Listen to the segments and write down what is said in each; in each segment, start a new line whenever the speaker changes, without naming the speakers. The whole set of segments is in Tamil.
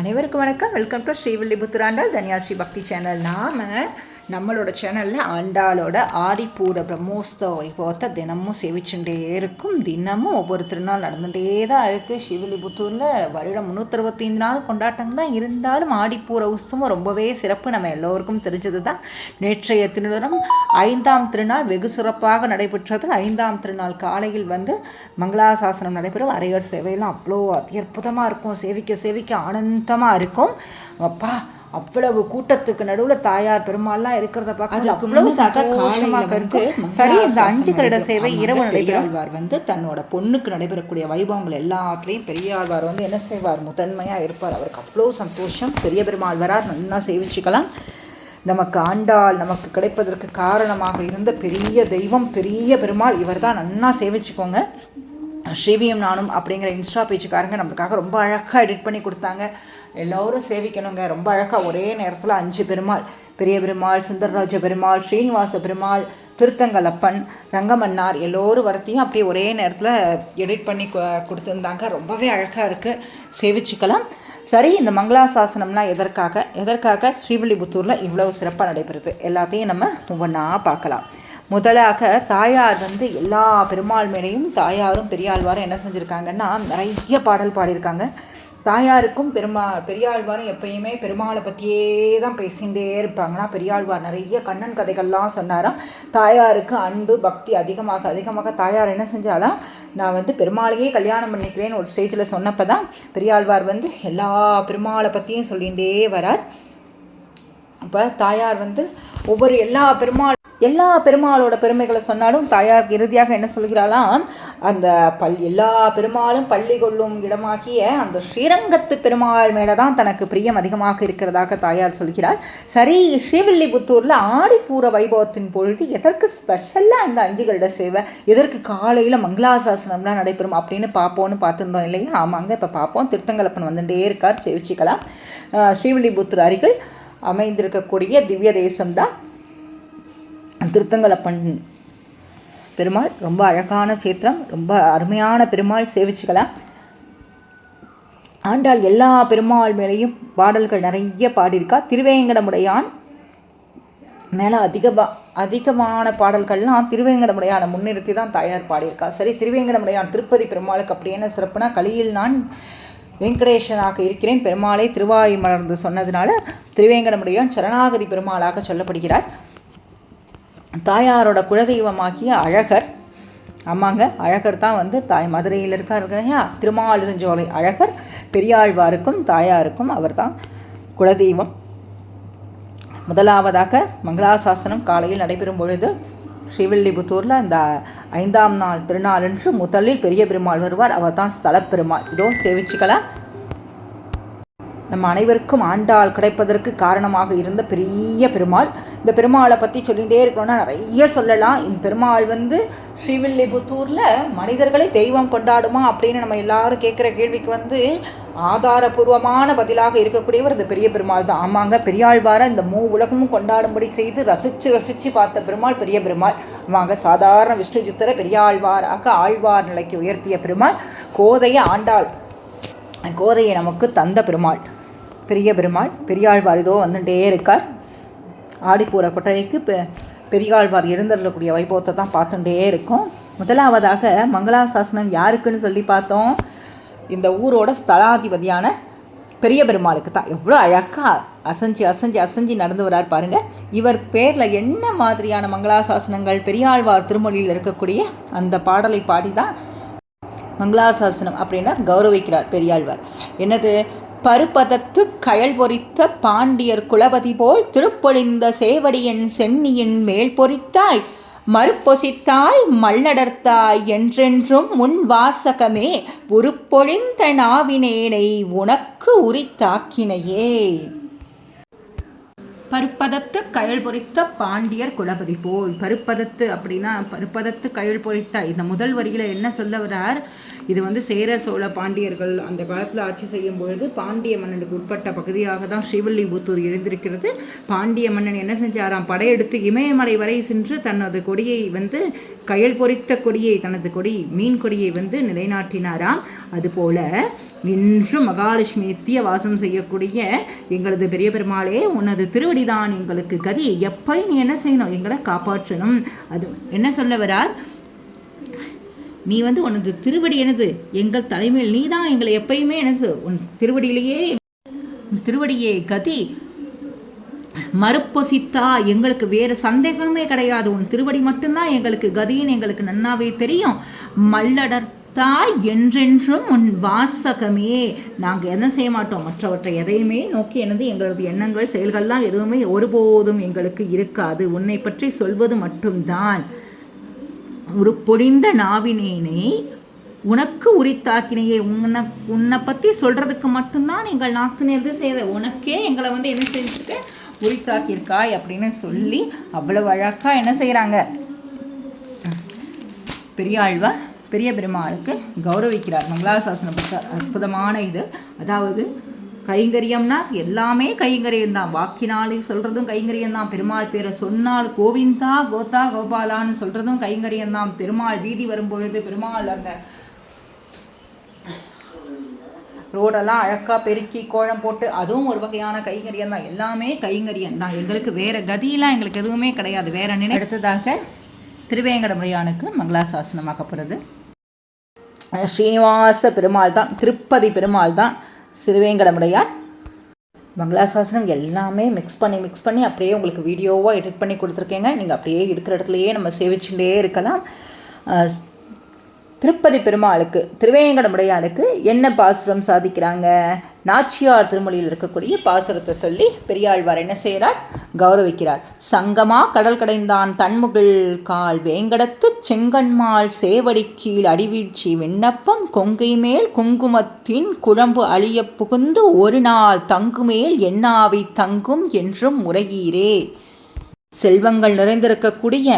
அனைவருக்கும் வணக்கம். வெல்கம் டு ஸ்ரீவில்லிபுத்துராண்டால் தன்யாஸ்ரீ பக்தி சேனல். நாம் நம்மளோட சேனலில் ஆண்டாளோட ஆடிப்பூர பிரம்மோத்சவ வைபவத்தை தினமும் சேவிச்சுட்டே இருக்கும். தினமும் ஒவ்வொரு திருநாள் நடந்துகிட்டே தான் இருக்குது சிவலிபுத்தூரில் வருடம் முந்நூற்றறுபத்தைந்து நாள் கொண்டாட்டம் தான் இருந்தாலும் ஆடிப்பூர உற்சவம் ரொம்பவே சிறப்பு. நம்ம எல்லோருக்கும் தெரிஞ்சது தான் நேற்றைய திருநிறம் ஐந்தாம் திருநாள் வெகு சிறப்பாக நடைபெற்றது. ஐந்தாம் திருநாள் காலையில் வந்து மங்களாசாசனம் நடைபெறும். அரையர் சேவையெல்லாம் அவ்வளோ அற்புதமாக இருக்கும். சேவிக்க சேவிக்க ஆனந்தமாக இருக்கும். அப்பா அவ்வளவு கூட்டத்துக்கு நடுவில் தாயார் பெருமாள்லாம் இருக்கிறத பார்க்க அவ்வளவு சந்தோஷமாக இருக்கு சரி இந்த அஞ்சு கருட சேவை இரவு நடைபெறுவார் வந்து தன்னோட பொண்ணுக்கு நடைபெறக்கூடிய வைபவங்கள் எல்லாத்துலேயும் பெரியாழ்வார் வந்து என்ன செய்வார்? முதன்மையாக இருப்பார். அவருக்கு அவ்வளோ சந்தோஷம். பெரிய பெருமாள் வரார் நல்லா சேவிச்சுக்கலாம். நமக்கு ஆண்டாள் நமக்கு கிடைப்பதற்கு காரணமாக இருந்த பெரிய தெய்வம் பெரிய பெருமாள் இவர் தான் நன்னா சேவிச்சுக்கோங்க. ஸ்ரீவியம் நானும் அப்படிங்கிற இன்ஸ்டா பேஜுக்காரங்க நம்மளுக்காக ரொம்ப அழகாக எடிட் பண்ணி கொடுத்தாங்க. எல்லோரும் சேவிக்கணுங்க. ரொம்ப அழகாக ஒரே நேரத்தில் அஞ்சு பெருமாள் பெரிய பெருமாள் சுந்தரராஜ பெருமாள் ஸ்ரீனிவாச பெருமாள் திருத்தங்கலப்பன் ரங்கமன்னார் எல்லோரும் வரத்தையும் அப்படியே ஒரே நேரத்தில் எடிட் பண்ணி கொடுத்துருந்தாங்க. ரொம்பவே அழகாக இருக்குது சேவிச்சுக்கலாம். சரி இந்த மங்களாசாசனம்லாம் எதற்காக? எதற்காக? ஸ்ரீவில்லிபுத்தூரில் இவ்வளவு சிறப்பாக நடைபெறுது. எல்லாத்தையும் நம்ம ஒவ்வொன்றா பார்க்கலாம். முதலாக தாயார் வந்து எல்லா பெருமாள் மேலேயும் தாயாரும் பெரியாழ்வாரும் என்ன செஞ்சுருக்காங்கன்னா நிறைய பாடல் பாடியிருக்காங்க. தாயாருக்கும் பெருமா பெரியாழ்வாரும் எப்பயுமே பெருமாளை பற்றியே தான் பேசிகிட்டே இருப்பாங்கன்னா பெரியாழ்வார் நிறைய கண்ணன் கதைகள்லாம் சொன்னாராம். தாயாருக்கு அன்பு பக்தி அதிகமாக அதிகமாக தாயார் என்ன செஞ்சாலாம் நான் வந்து பெருமாளையே கல்யாணம் பண்ணிக்கிறேன்னு ஒரு ஸ்டேஜில் சொன்னப்போ தான் பெரியாழ்வார் வந்து எல்லா பெருமாளை பற்றியும் சொல்லிகிட்டே வரார். அப்போ தாயார் வந்து ஒவ்வொரு எல்லா பெருமாள் எல்லா பெருமாளோட பெருமைகளை சொன்னாலும் தாயார் இறுதியாக என்ன சொல்கிறாளாம்? அந்த பல் எல்லா பெருமாளும் பள்ளி கொள்ளும் இடமாகிய அந்த ஸ்ரீரங்கத்து பெருமாள் மேலே தான் தனக்கு பிரியம் அதிகமாக இருக்கிறதாக தாயார் சொல்கிறார் சரி ஸ்ரீவில்லிபுத்தூரில் ஆடிப்பூர வைபவத்தின் பொழுது எதற்கு ஸ்பெஷலாக அந்த அஞ்சு கருட சேவை? எதற்கு காலையில் மங்களாசாசனம்லாம் நடைபெறும் அப்படின்னு பார்ப்போன்னு பார்த்துருந்தோம் இல்லையா? ஆமாங்க இப்போ பார்ப்போம் திருத்தங்கலப்பன் வந்துட்டே இருக்கார். சேவிச்சிக்கலாம் ஸ்ரீவில்லிபுத்தூர் அருகில் அமைந்திருக்கக்கூடிய திவ்ய தேசம்தான். திருத்தங்கலப்பன் பெருமாள் ரொம்ப அழகான சேத்திரம் ரொம்ப அருமையான பெருமாள் சேவிச்சுக்கலாம். ஆண்டாள் எல்லா பெருமாள் மேலேயும் பாடல்கள் நிறைய பாடியிருக்கா. திருவேங்கடமுடையான் மேலே அதிக அதிகமான பாடல்கள்லாம் திருவேங்கடமுடையான முன்னிறுத்தி தான் தாயார் பாடியிருக்கா. சரி திருவேங்கடமுடையான் திருப்பதி பெருமாளுக்கு அப்படி என்ன சிறப்புனா கலியில் நான் வெங்கடேஷனாக இருக்கிறேன். பெருமாளை திருவாயு மலர்ந்து சொன்னதுனால திருவேங்கடமுடையான் சரணாகதி பெருமாளாக சொல்லப்படுகிறார். தாயாரோட குலதெய்வமாகிய அழகர். ஆமாங்க அழகர் தான் வந்து தாய் மதுரையில் இருக்கார் இல்லையா? திருமாலிருஞ்சோலை அழகர். பெரியாழ்வாருக்கும் தாயாருக்கும் அவர் தான் குலதெய்வம். முதலாவதாக மங்களாசாசனம் காலையில் நடைபெறும் பொழுது ஸ்ரீவில்லிபுத்தூரில் இந்த ஐந்தாம் நாள் திருநாளன்று முதலில் பெரிய பெருமாள் வருவார். அவர் தான் ஸ்தல பெருமாள். இதோ சேவிச்சுக்கலாம். நம்ம அனைவருக்கும் ஆண்டாள் கிடைப்பதற்கு காரணமாக இருந்த பெரிய பெருமாள். இந்த பெருமாளை பற்றி சொல்லிகிட்டே இருக்கணும்னா நிறைய சொல்லலாம். இந்த பெருமாள் வந்து ஸ்ரீவில்லிபுத்தூரில் மனிதர்களை தெய்வம் கொண்டாடுமா அப்படின்னு நம்ம எல்லாரும் கேட்குற கேள்விக்கு வந்து ஆதாரபூர்வமான பதிலாக இருக்கக்கூடியவர் இந்த பெரிய பெருமாள் தான். ஆமாங்க பெரியாழ்வாரை இந்த மூ உலகமும் கொண்டாடும்படி செய்து ரசித்து ரசித்து பார்த்த பெருமாள் பெரிய பெருமாள். ஆமாங்க சாதாரண விஷ்ணு பெரியாழ்வாராக ஆழ்வார் நிலைக்கு உயர்த்திய பெருமாள். கோதைய ஆண்டாள் கோதையை நமக்கு தந்த பெருமாள். பெரிய பெருமாள் பெரியாழ்வார் இதோ வந்துட்டே இருக்கார். ஆடிப்பூர கொட்டகைக்கு பெ பெரியாழ்வார் இருந்தரக்கூடிய வைபவத்தை தான் பார்த்துட்டே இருக்கும். முதலாவதாக மங்களாசாசனம் யாருக்குன்னு சொல்லி பார்த்தோம். இந்த ஊரோட ஸ்தலாதிபதியான பெரிய பெருமாளுக்கு தான். எவ்வளோ அழகாக அசஞ்சு அசஞ்சு அசஞ்சு நடந்து வரார் பாருங்க. இவர் பேரில் என்ன மாதிரியான மங்களாசாசனங்கள் பெரியாழ்வார் திருமொழியில் இருக்கக்கூடிய அந்த பாடலை பாடி தான் மங்களாசாசனம் அப்படின்னா கௌரவிக்கிறார் பெரியாழ்வார். என்னது? பருப்பதத்து கயல் பொறித்த பாண்டியர் குலபதி போல் திருப்பொழிந்த சேவடியின் சென்னியின் மேல் பொறித்தாய் மறுப்பொசித்தாய் மல்லடர்த்தாய் என்றென்றும் முன் வாசகமே உருப்பொழிந்த நாவினேனை உனக்கு உரித்தாக்கினையே. பருப்பதத்து கயல் பொறித்த பாண்டியர் குலபதி போல். பருப்பதத்து அப்படின்னா பருப்பதத்து கயல் பொறித்த இந்த முதல் வரியில என்ன சொல்ல வர்றார் இது வந்து சேர சோழ பாண்டியர்கள் அந்த காலத்தில் ஆட்சி செய்யும் பொழுது பாண்டிய மன்னனுக்கு உட்பட்ட பகுதியாக தான் ஸ்ரீவில்லிபுத்தூர் எழுந்திருக்கிறது பாண்டிய மன்னன் என்ன செஞ்சாராம்? படையெடுத்து இமயமலை வரை சென்று தனது கொடியை வந்து கயல் பொறித்த கொடியை தனது கொடி மீன் கொடியை வந்து நிலைநாட்டினாராம். அதுபோல இன்று மகாலட்சுமி நித்திய வாசம் செய்யக்கூடிய எங்களது பெரிய பெருமாளே உனது இப்படிதான் எங்களுக்கு கதி. எப்போ நீ என்ன செய்யணும்? எங்களை காப்பாற்றணும். அது என்ன சொல்ல வரார்? நீ வந்து உனது திருவடி எனது. எங்கள் தலைமையில் நீ தான் எங்களை எப்பயுமே எனது. உன் திருவடியிலேயே திருவடியே கதி. மறுப்பொசித்தா எங்களுக்கு வேறு சந்தேகமே கிடையாது. உன் திருவடி மட்டும்தான் எங்களுக்கு கதின்னு எங்களுக்கு நன்னாவே தெரியும். மல்லடர் தாய் என்றென்றும் உன் வாசகமே. நாங்கள் என்ன செய்ய மாட்டோம்? மற்றவற்றை எதையுமே நோக்கி எனது எங்களது எண்ணங்கள் செயல்கள்லாம் எதுவுமே ஒருபோதும் எங்களுக்கு இருக்காது. உன்னை பற்றி சொல்வது மட்டும்தான். ஒரு பொழிந்த நாவினேனை உனக்கு உரித்தாக்கினையே. உன்னை உன்னை பற்றி சொல்கிறதுக்கு மட்டும்தான் எங்கள் நாக்கு நேர்ந்து செய்த. உனக்கே எங்களை வந்து என்ன செஞ்சுட்டு உரித்தாக்கியிருக்காய் அப்படின்னு சொல்லி அவ்வளோ அழகாக என்ன செய்கிறாங்க பெரியாழ்வார் பெரிய பெருமாளுக்கு கௌரவிக்கிறார். மங்களாசாசனம் அற்புதமான இது. அதாவது கைங்கரியம்னா எல்லாமே கைங்கரியம் தான் வாக்கினாலே சொல்கிறதும் கைங்கரியம் தான் பெருமாள் பேரை சொன்னால் கோவிந்தா கோதா கோபாலான்னு சொல்கிறதும் கைங்கரியம் தான் பெருமாள் வீதி வரும்பொழுது பெருமாள் அந்த ரோடெல்லாம் அழகாக பெருக்கி கோழம் போட்டு அதுவும் ஒரு வகையான கைங்கரியம் தான் எல்லாமே கைங்கரியம் தான் எங்களுக்கு வேற கதியெல்லாம் எங்களுக்கு எதுவுமே கிடையாது. வேற நினை அடுத்ததாக திருவேங்கடமுடையானுக்கு மங்களாசாசனமாக்க மங்களாசாசனமாக்கப்படுறது ஸ்ரீனிவாச பெருமாள் தான் திருப்பதி பெருமாள் தான் சிறுவேங்கடமுடையார். மங்களாசாசனம் எல்லாமே மிக்ஸ் பண்ணி மிக்ஸ் பண்ணி அப்படியே உங்களுக்கு வீடியோவாக எடிட் பண்ணி கொடுத்துருக்கேங்க. நீங்கள் அப்படியே இருக்கிற இடத்துலையே நம்ம சேவிச்சுட்டே இருக்கலாம். திருப்பதி பெருமாளுக்கு திருவேங்கடமுடையானுக்கு என்ன பாசுரம் சாதிக்கிறாங்க? நாச்சியார் திருமொழியில் இருக்கக்கூடிய பாசுரத்தை சொல்லி பெரியாழ்வார் என்ன செய்கிறார்? கௌரவிக்கிறார். சங்கமா கடல் கடைந்தான் தன்முகில் கால் வேங்கடத்து செங்கன்மாள் சேவடி கீழ் அடிவீழ்ச்சி விண்ணப்பம் கொங்கை மேல் குங்குமத்தின் குழம்பு அழிய புகுந்து ஒரு நாள் தங்குமேல் எண்ணாவை தங்கும் என்றும் முறையீரே. செல்வங்கள் நிறைந்திருக்கக்கூடிய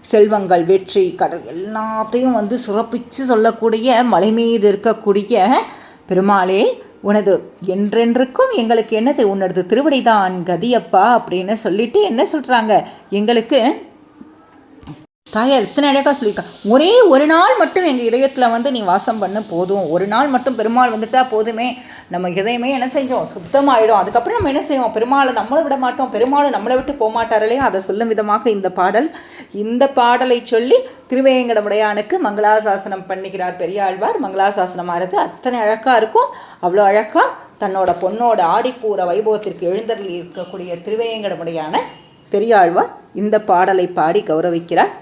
செல்வங்கள் வெற்றி கடல் எல்லாத்தையும் வந்து சுரப்பிச்சு சொல்லக்கூடிய மலை மீது இருக்கக்கூடிய பெருமாளே உனது என்றென்றுக்கும் எங்களுக்கு என்னது? உன்னது திருவடிதான் கதியப்பா அப்படின்னு சொல்லிட்டு என்ன சொல்கிறாங்க எங்களுக்கு தாயார் எத்தனை அழகாக சொல்லியிருக்கான் ஒரே ஒரு நாள் மட்டும் எங்கள் இதயத்தில் வந்து நீ வாசம் பண்ண போதும். ஒரு நாள் மட்டும் பெருமாள் வந்துட்டா போதுமே. நம்ம இதயமே என்ன செஞ்சோம் சுத்தமாயிடும். அதுக்கப்புறம் நம்ம என்ன செய்வோம்? பெருமாளை நம்மளை விட மாட்டோம். பெருமாள் நம்மளை விட்டு போக மாட்டார் இல்லையா? அதை சொல்லும் விதமாக இந்த பாடல். இந்த பாடலை சொல்லி திருவேங்கடமுடையானுக்கு மங்களாசாசனம் பண்ணிக்கிறார் பெரியாழ்வார். மங்களாசாசனம் ஆகிறது அத்தனை அழகாக இருக்கும். அவ்வளோ அழகாக தன்னோட பொண்ணோட ஆடிப்பூர வைபவத்திற்கு எழுந்தருளி இருக்கக்கூடிய திருவேங்கடமுடையான பெரியாழ்வார் இந்த பாடலை பாடி கௌரவிக்கிறார்.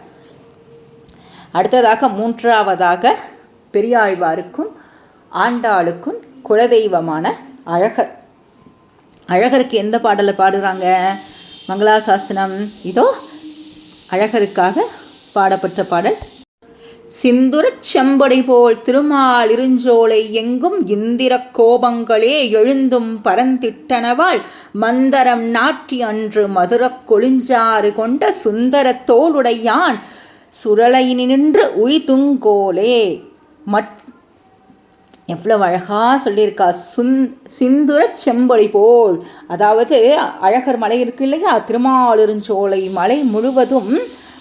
அடுத்ததாக மூன்றாவதாக பெரியாழ்வாருக்கும் ஆண்டாளுக்கும் குலதெய்வமான அழகர். அழகருக்கு எந்த பாடலை பாடுறாங்க? மங்களாசாசனம். இதோ அழகருக்காக பாடப்பட்ட பாடல். சிந்துரச் செம்படை போல் திருமால் இருஞ்சோலை எங்கும் இந்திர கோபங்களே எழுந்தும் பரந்திட்டனவாள். மந்தரம் நாட்டி அன்று மதுரக் கொழிஞ்சாறு கொண்ட சுந்தர தோளுடையான். சுரலை நின்று உய்துங்கோலே மட் எவ்வளவு அழகாக சொல்லியிருக்கா. சுந் சிந்துர செம்பொழி போல். அதாவது அழகர் மலை இருக்கு இல்லையா? திருமாலிருஞ்சோலை மலை முழுவதும்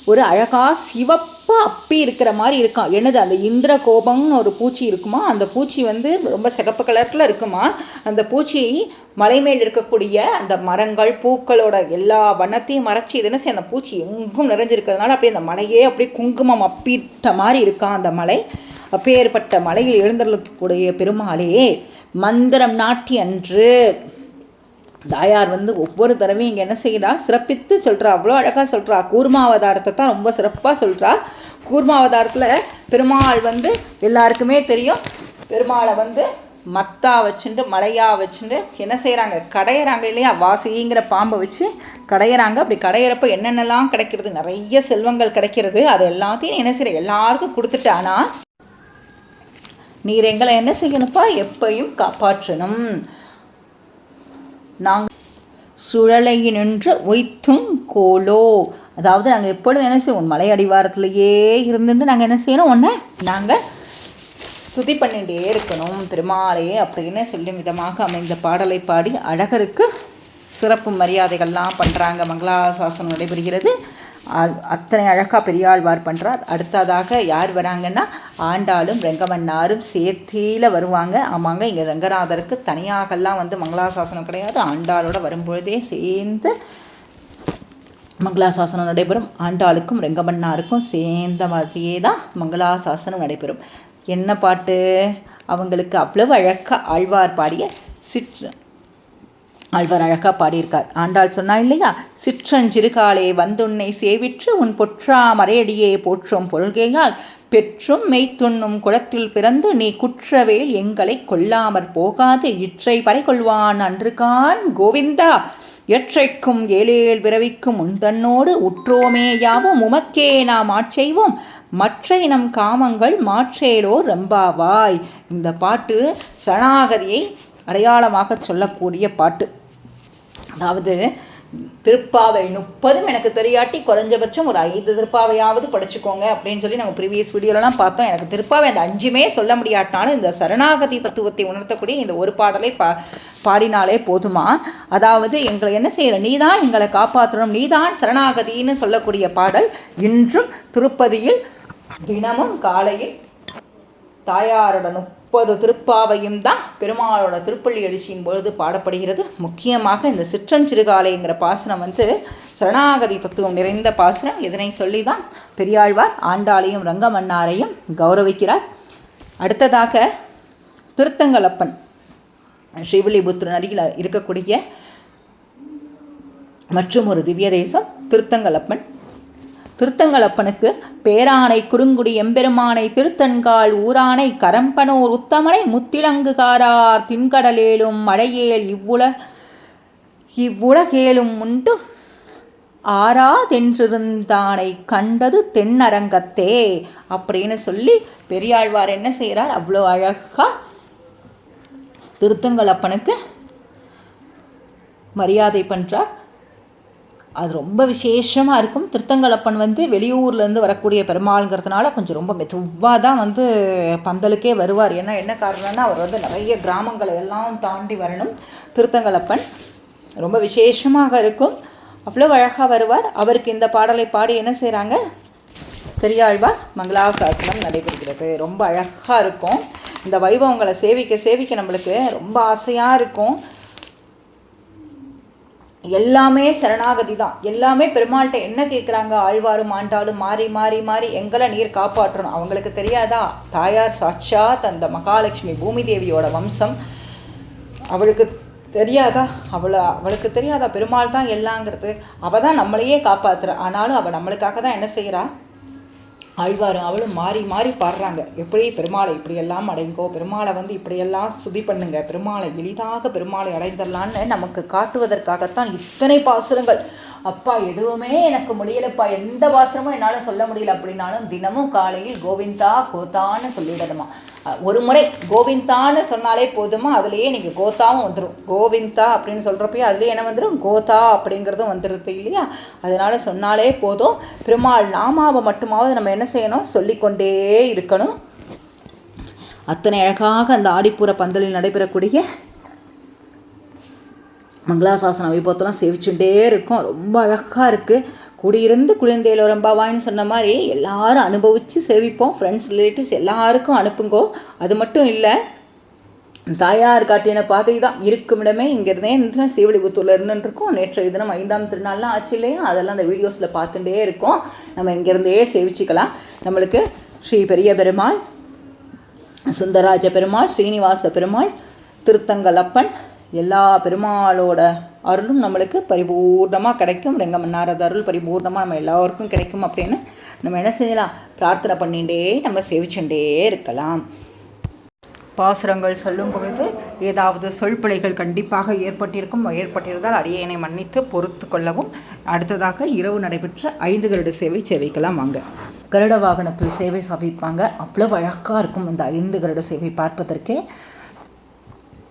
ஒரு அழகா சிவப்பு அப்பி இருக்கிற மாதிரி இருக்கான். என்னது அந்த இந்திர கோபம்னு ஒரு பூச்சி இருக்குமா? அந்த பூச்சி வந்து ரொம்ப சிகப்பு கலர்ல இருக்குமா? அந்த பூச்சி மலை மேல் இருக்கக்கூடிய அந்த மரங்கள் பூக்களோட எல்லா வண்ணத்தையும் மறைச்சி இதுன்னு என்ன அந்த பூச்சி எங்கும் நிறைஞ்சிருக்கிறதுனால அப்படியே அந்த மலையே அப்படியே குங்குமம் அப்பிட்ட மாதிரி இருக்கான் அந்த மலை. அப்பேற்பட்ட மலையில் எழுந்தருளக்கூடிய பெருமாளே மந்திரம் நாட்டி அன்று தாயார் வந்து ஒவ்வொரு தடவையும் இங்கே என்ன செய்கிறா சிறப்பித்து சொல்கிறா அவ்வளோ அழகாக சொல்கிறா கூர்மாவதாரத்தை தான் ரொம்ப சிறப்பாக சொல்கிறா கூர்மாவதாரத்தில் பெருமாள் வந்து எல்லாருக்குமே தெரியும். பெருமாளை வந்து மத்தா வச்சுட்டு மலையா வச்சுட்டு என்ன செய்கிறாங்க கடையிறாங்க இல்லையா? வாசிங்கிற பாம்பை வச்சு கடையிறாங்க. அப்படி கடையிறப்ப என்னென்னலாம் கிடைக்கிறது? நிறைய செல்வங்கள் கிடைக்கிறது. அது எல்லாத்தையும் என்ன செய்கிற எல்லாருக்கும் ஆனால் நீர் எங்களை என்ன செய்யணுப்பா எப்பையும் காப்பாற்றணும். நாங்கள் சுழலையினின்று ஒய்த்தும் கோலோ. அதாவது நாங்கள் எப்பொழுதும் என்ன செய்வோம்? மலை அடிவாரத்திலேயே இருந்துட்டு நாங்கள் என்ன செய்யணும்? ஒன்று நாங்கள் சுத்தி பண்ணிகிட்டே இருக்கணும். பெருமாளையே அப்படின்னு சொல்லும் விதமாக அமைந்த பாடலை பாடி அழகருக்கு சிறப்பு மரியாதைகள்லாம் பண்ணுறாங்க மங்களாசாசனம் நடைபெறுகிறது. அத்தனை அழகாக பெரியாழ்வார் பண்ணுறார் அடுத்ததாக யார் வராங்கன்னா ஆண்டாளும் ரெங்கமன்னாரும் சேர்த்தியில் வருவாங்க. ஆமாங்க இங்கே ரங்கநாதருக்கு தனியாகலாம் வந்து மங்களாசாசனம் கிடையாது. ஆண்டாளோட வரும்பொழுதே சேர்ந்து மங்களாசாசனம் நடைபெறும். ஆண்டாளுக்கும் ரெங்கமன்னாருக்கும் சேர்ந்த மாதிரியே தான் மங்களாசாசனம் நடைபெறும். என்ன பாட்டு? அவங்களுக்கு அவ்வளவு அழகாக ஆழ்வார் பாடிய சிற்று ஆழ்வார் அழகாக பாடியிருக்கார். ஆண்டாள் சொன்னா இல்லையா? சிற்றஞ்சிறுகாலே வந்துன்னை சேவிற்று உன் பொற்றா மறையடியே போற்றும் பொருள்கையால் பெற்றும் மெய்த்துண்ணும் குளத்தில் பிறந்து நீ குற்றவேல் எங்களை கொல்லாமற் போகாது. இற்றை பறை கொள்வான் அன்றுகான் கோவிந்தா. எற்றைக்கும் ஏழேல் பிறவிக்கும் உந்தன்னோடு உற்றோமே யாவும்? உமக்கே நாம் ஆட்செய்வோம் மற்றை நம் காமங்கள் மாற்றேலோ ரம்பாவாய். இந்த பாட்டு சரணாகதியை அடையாளமாக சொல்லக்கூடிய பாட்டு. அதாவது திருப்பாவை முப்பதும் எனக்கு தெரியாட்டி குறைஞ்சபட்சம் ஒரு ஐந்து திருப்பாவையாவது படிச்சுக்கோங்க அப்படின்னு சொல்லி நம்ம ப்ரீவியஸ் வீடியோலலாம் பார்த்தோம். எனக்கு திருப்பாவை அந்த அஞ்சுமே சொல்ல முடியாட்டினாலும் இந்த சரணாகதி தத்துவத்தை உணர்த்தக்கூடிய இந்த ஒரு பாடலை பா பாடினாலே போதுமா? அதாவது எங்களை என்ன செய்கிற நீ தான் எங்களை காப்பாற்றணும். நீ தான் சரணாகதின்னு சொல்லக்கூடிய பாடல் இன்றும் திருப்பதியில் தினமும் காலையில் தாயாரோட முப்பது திருப்பாவையும் தான் பெருமாளோட திருப்பள்ளி எழுச்சியின் பொழுது பாடப்படுகிறது. முக்கியமாக இந்த சிற்றன் சிறுகாலைங்கிற பாசனம் வந்து சரணாகதி தத்துவம் நிறைந்த பாசனம் இதனை சொல்லி தான் பெரியாழ்வார் ஆண்டாளையும் ரங்கமன்னாரையும் கௌரவிக்கிறார். அடுத்ததாக திருத்தங்கலப்பன் ஸ்ரீவில்லிபுத்திரன் அருகில் இருக்கக்கூடிய மற்றும் ஒரு திவ்ய தேசம் திருத்தங்கலப்பன். திருத்தங்களப்பனுக்கு பேரானை குறுங்குடி எம்பெருமானை திருத்தன்கால் ஊரானை கரம்பனூர் உத்தமனை முத்திலங்குகாரார் தின்கடலேலும் மழையேல் இவ்வுல இவ்வுலகேலும் உண்டு. ஆறாதென்றிருந்தானை கண்டது தென்னரங்கத்தே அப்படின்னு சொல்லி பெரியாழ்வார் என்ன செய்கிறார் அவ்வளோ அழகாக திருத்தங்களப்பனுக்கு மரியாதை பண்ணுறார் அது ரொம்ப விசேஷமாக இருக்கும். திருத்தங்கலப்பன் வந்து வெளியூர்லேருந்து வரக்கூடிய பெருமாளுங்கிறதுனால கொஞ்சம் ரொம்ப மெதுவாக தான் வந்து பந்தலுக்கே வருவார். ஏன்னா என்ன காரணம்னா அவர் வந்து நிறைய கிராமங்களை எல்லாம் தாண்டி வரணும் திருத்தங்கலப்பன். ரொம்ப விசேஷமாக இருக்கும். அவ்வளோ அழகாக வருவார். அவருக்கு இந்த பாடலை பாடி என்ன செய்கிறாங்க பெரியாழ்வார் மங்களாசாசனம் நடைபெறுகிறது. ரொம்ப அழகாக இருக்கும். இந்த வைபவங்களை சேவிக்க சேவிக்க நம்மளுக்கு ரொம்ப ஆசையாக இருக்கும். எல்லாமே சரணாகதி தான். எல்லாமே பெருமாள்கிட்ட என்ன கேட்குறாங்க ஆழ்வாரும் ஆண்டாலும் மாறி மாறி மாறி எங்களை நீர் காப்பாற்றணும். அவங்களுக்கு தெரியாதா? தாயார் சாட்சாத் அந்த மகாலட்சுமி பூமி தேவியோட வம்சம். அவளுக்கு தெரியாதா? அவளை அவளுக்கு தெரியாதா? பெருமாள் தான் எல்லாங்கிறது. அவள் தான் நம்மளையே காப்பாற்றுற ஆனாலும் அவள் நம்மளுக்காக தான் என்ன செய்கிறா ஆழ்வாரும் அவளும் மாறி மாறி பாடுறாங்க. எப்படி பெருமாளை இப்படியெல்லாம் அடைங்கோ? பெருமாளை வந்து இப்படியெல்லாம் சுதி பண்ணுங்க. பெருமாளை எளிதாக பெருமாளை அடைந்துடலான்னு நமக்கு காட்டுவதற்காகத்தான் இத்தனை பாசுரங்கள். அப்பா எதுவுமே எனக்கு முடியலப்பா. எந்த வாசனமும் என்னால் சொல்ல முடியல. அப்படின்னாலும் தினமும் காலையில் கோவிந்தா கோத்தான்னு சொல்லிடணுமா. ஒரு முறை கோவிந்தான்னு சொன்னாலே போதுமா? அதுலேயே நீங்கள் கோத்தாவும் வந்துடும் கோவிந்தா அப்படின்னு சொல்கிறப்பயே அதுலேயே என்ன வந்துடும் கோதா அப்படிங்கிறதும் வந்துடுது இல்லையா? அதனால் சொன்னாலே போதும். பெருமாள் நாமாவை மட்டுமாவது நம்ம என்ன செய்யணும்? சொல்லிக்கொண்டே இருக்கணும். அத்தனை அழகாக அந்த ஆடிப்பூர பந்தலில் நடைபெறக்கூடிய மங்களாசாசன வைபவத்தெல்லாம் சேவிச்சுட்டே இருக்கும். ரொம்ப அழகாக இருக்குது குடியிருந்து குளிர்ந்தேலோ ரொம்பவாயின்னு சொன்ன மாதிரி எல்லாரும் அனுபவித்து சேவிப்போம். ஃப்ரெண்ட்ஸ் ரிலேட்டிவ்ஸ் எல்லாருக்கும் அனுப்புங்கோ. அது மட்டும் இல்லை தாயார் காட்டின பாதை தான். இருக்குமிடமே இங்கேருந்தே இருந்து சீவலிபுத்தூரில் இருந்துருக்கோம் நேற்றைய தினம் ஐந்தாம் திருநாள்லாம் ஆச்சு இல்லையா? அதெல்லாம் அந்த வீடியோஸில் பார்த்துட்டே இருக்கோம். நம்ம இங்கேருந்தே சேவிச்சுக்கலாம். நம்மளுக்கு ஸ்ரீ பெரிய பெருமாள் சுந்தராஜ பெருமாள் ஸ்ரீனிவாச பெருமாள் திருத்தங்கலப்பன் எல்லா பெருமாளோட அருளும் நம்மளுக்கு பரிபூர்ணமாக கிடைக்கும். ரெங்கமன்னாரது அருள் பரிபூர்ணமாக நம்ம எல்லோருக்கும் கிடைக்கும் அப்படின்னு நம்ம என்ன செய்யலாம்? பிரார்த்தனை பண்ணிகிட்டே நம்ம சேவிச்சுட்டே இருக்கலாம். பாசுரங்கள் சொல்லும் பொழுது ஏதாவது சொல் பிழைகள் கண்டிப்பாக ஏற்பட்டிருக்கும். ஏற்பட்டிருந்தால் அடியனை மன்னித்து பொறுத்து கொள்ளவும். அடுத்ததாக இரவு நடைபெற்ற ஐந்து கருட சேவை சேவைக்கலாம் வாங்க. கருட வாகனத்தில் சேவை சமைப்பாங்க அவ்வளோ அழகாக இருக்கும் இந்த ஐந்து கருட சேவை பார்ப்பதற்கே.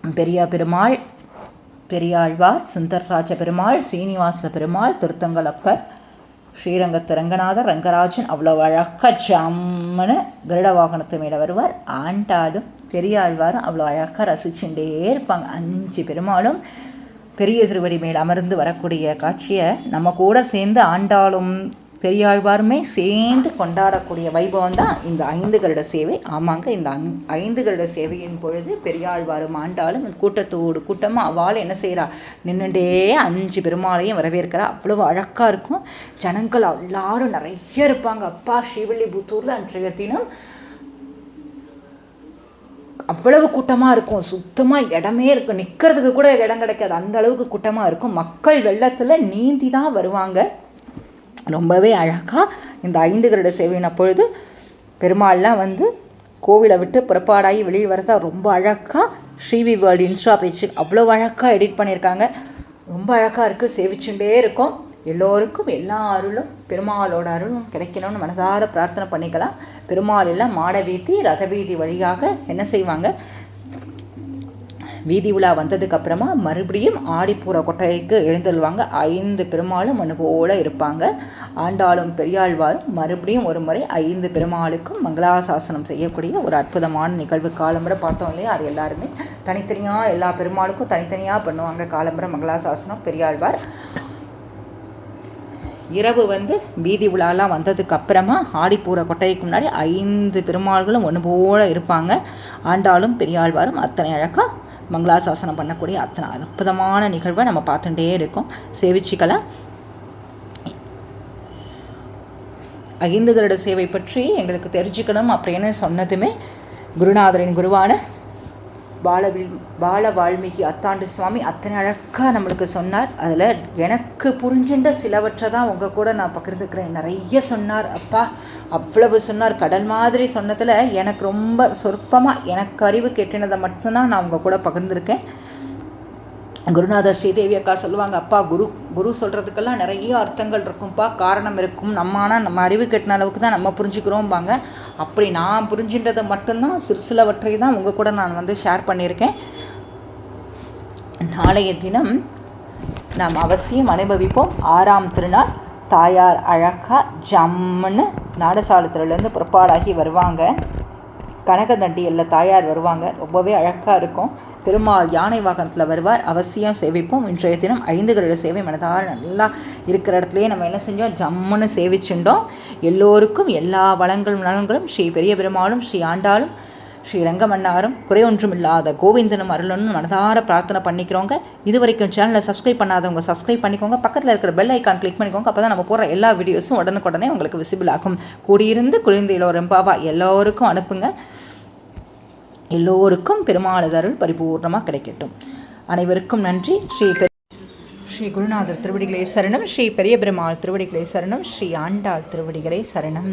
பெரியா பெருமாள் பெரியாழ்வார் சுந்தர்ராஜ பெருமாள் சீனிவாச பெருமாள் திருத்தங்கலப்பர் ஸ்ரீரங்கத்து ரங்கநாதர் ரங்கராஜன் அவ்வளோ அழகாக ஜம்முன்னு கருட வாகனத்து மேலே வருவார். ஆண்டாலும் பெரியாழ்வாரும் அவ்வளோ அழகாக ரசிச்சுட்டே இருப்பாங்க. அஞ்சு பெருமாளும் பெரிய திருவடி மேல் அமர்ந்து வரக்கூடிய காட்சியை நம்ம கூட சேர்ந்து ஆண்டாளும் பெரியாழ்வாருமே சேர்ந்து கொண்டாடக்கூடிய வைபவம் தான் இந்த ஐந்து கருட சேவை. ஆமாங்க இந்த அந் ஐந்து கருட சேவையின் பொழுது பெரியாழ்வாரும் ஆண்டாலும் இந்த கூட்டத்தோடு கூட்டமாக அவள் என்ன செய்கிறா நின்றுட்டே அஞ்சு பெருமாளையும் வரவேற்கிறா. அவ்வளவு அழகாக இருக்கும். ஜனங்கள் எல்லாரும் நிறைய இருப்பாங்க. அப்பா ஸ்ரீவில்லிபுத்தூரில் அன்றைய தினம் அவ்வளவு கூட்டமாக இருக்கும். சுத்தமாக இடமே இருக்கும் நிற்கிறதுக்கு கூட இடம் கிடைக்காது. அந்த அளவுக்கு கூட்டமாக இருக்கும். மக்கள் வெள்ளத்தில் நீந்தி தான் வருவாங்க. ரொம்பவே அழகாக இந்த ஐந்து கருட சேவையின் அப்பொழுது பெருமாள்லாம் வந்து கோவிலை விட்டு புறப்பாடாகி வெளியே வரதா ரொம்ப அழகாக ஸ்ரீவி வேர்ல்டு இன்ஸ்டா பேஜ் அவ்வளோ அழகாக எடிட் பண்ணியிருக்காங்க. ரொம்ப அழகாக இருக்குது சேவிச்சுட்டே இருக்கும். எல்லோருக்கும் எல்லா அருளும் பெருமாளோட அருளும் கிடைக்கணும்னு மனதார பிரார்த்தனை பண்ணிக்கலாம். பெருமாள் எல்லாம் மாட வீதி ரத வீதி வழியாக என்ன செய்வாங்க? வீதி உலா வந்ததுக்கு அப்புறமா மறுபடியும் ஆடிப்பூர கொட்டைக்கு எழுந்தருள்வாங்க. ஐந்து பெருமாளும் மனு போல இருப்பாங்க. ஆண்டாளும் பெரியாழ்வாரும் மறுபடியும் ஒரு முறை ஐந்து பெருமாளுக்கும் மங்களாசாசனம் செய்யக்கூடிய ஒரு அற்புதமான நிகழ்வு. காலம்புரை பார்த்தோம் இல்லையா? அது எல்லாருமே தனித்தனியாக எல்லா பெருமாளுக்கும் தனித்தனியாக பண்ணுவாங்க. காலம்புரை மங்களாசாசனம் பெரியாழ்வார். இரவு வந்து வீதி உலாலாம் வந்ததுக்கு அப்புறமா ஆடிப்பூர கொட்டைக்கு முன்னாடி ஐந்து பெருமாள்களும் ஒன்று போல இருப்பாங்க. ஆண்டாளும் பெரியாழ்வாரும் அத்தனை அழகாக மங்களாசாசனம் பண்ணக்கூடிய அத்தனை அற்புதமான நிகழ்வை நம்ம பார்த்துட்டே இருக்கோம். சேவிச்சிக்கலாம் ஐந்து சேவை பற்றி எங்களுக்கு தெரிஞ்சுக்கணும் அப்படின்னு சொன்னதுமே குருநாதரின் குருவான பாலவில் பால வால்மீகி அத்தாண்டு சுவாமி அத்தனை அழகாக நம்மளுக்கு சொன்னார். அதில் எனக்கு புரிஞ்சின்ற சிலவற்றை தான் உங்கள் கூட நான் பகிர்ந்துக்கிறேன். நிறைய சொன்னார். அப்பா அவ்வளவு சொன்னார். கடல் மாதிரி சொன்னதில் எனக்கு ரொம்ப சொற்பமாக எனக்கு அறிவு கெட்டினதை மட்டும்தான் நான் உங்கள் கூட பகிர்ந்துருக்கேன். குருநாதர் ஸ்ரீதேவி அக்கா சொல்லுவாங்க அப்பா குரு குரு சொல்கிறதுக்கெல்லாம் நிறைய அர்த்தங்கள் இருக்கும்ப்பா காரணம் இருக்கும். நம்ம ஆனால் நம்ம அறிவு கெட்டின அளவுக்கு தான் நம்ம புரிஞ்சுக்கிறோம்பாங்க. அப்படி நான் புரிஞ்சின்றதை மட்டும்தான் சிறு சிலவற்றை தான் உங்கள் கூட நான் வந்து ஷேர் பண்ணியிருக்கேன். நாளைய தினம் நாம் அவசியம் அனுபவிப்போம். ஆறாம் திருநாள் தாயார் அழகாக ஜம்முன்னு நாடசாலத்துலேருந்து புறப்பாடாகி வருவாங்க. கனகதண்டியலில் தாயார் வருவாங்க. ரொம்பவே அழகாக இருக்கும். பெருமாள் யானை வாகனத்தில் வருவார். அவசியம் சேவிப்போம். இன்றைய தினம் ஐந்து கிரக சேவை மனதார நல்லா இருக்கிற இடத்துலையே நம்ம என்ன செஞ்சோம்? ஜம்முன்னு சேவிச்சுட்டோம். எல்லோருக்கும் எல்லா வளங்களும் நலன்களும் ஸ்ரீ பெரிய பெருமாளும் ஸ்ரீ ஆண்டாளும் ஸ்ரீ ரங்கமன்னாரும் குறை ஒன்றும் இல்லாத கோவிந்தனும் அருளனும் மனதார பிரார்த்தனை பண்ணிக்கிறோங்க. இது வரைக்கும் சேனலை சப்ஸ்கிரைப் பண்ணாதவங்க சப்ஸ்கிரைப் பண்ணிக்கோங்க. பக்கத்தில் இருக்கிற பெல் ஐக்கான் கிளிக் பண்ணிக்கோங்க. அப்போ தான் நம்ம போகிற எல்லா வீடியோஸும் உடனுக்குடனே உங்களுக்கு விசிபிள் ஆகும். கூடியிருந்து குழந்தையிலோ இளோரம்பாவா எல்லோருக்கும் அனுப்புங்க. எல்லோருக்கும் பெருமாளதருள் பரிபூர்ணமாக கிடைக்கட்டும். அனைவருக்கும் நன்றி. ஸ்ரீ ஸ்ரீ குருநாதர் திருவடிகளே சரணம். ஸ்ரீ பெரிய பெருமாள் திருவடிகளே சரணம். ஸ்ரீ ஆண்டாள் திருவடிகளே சரணம்.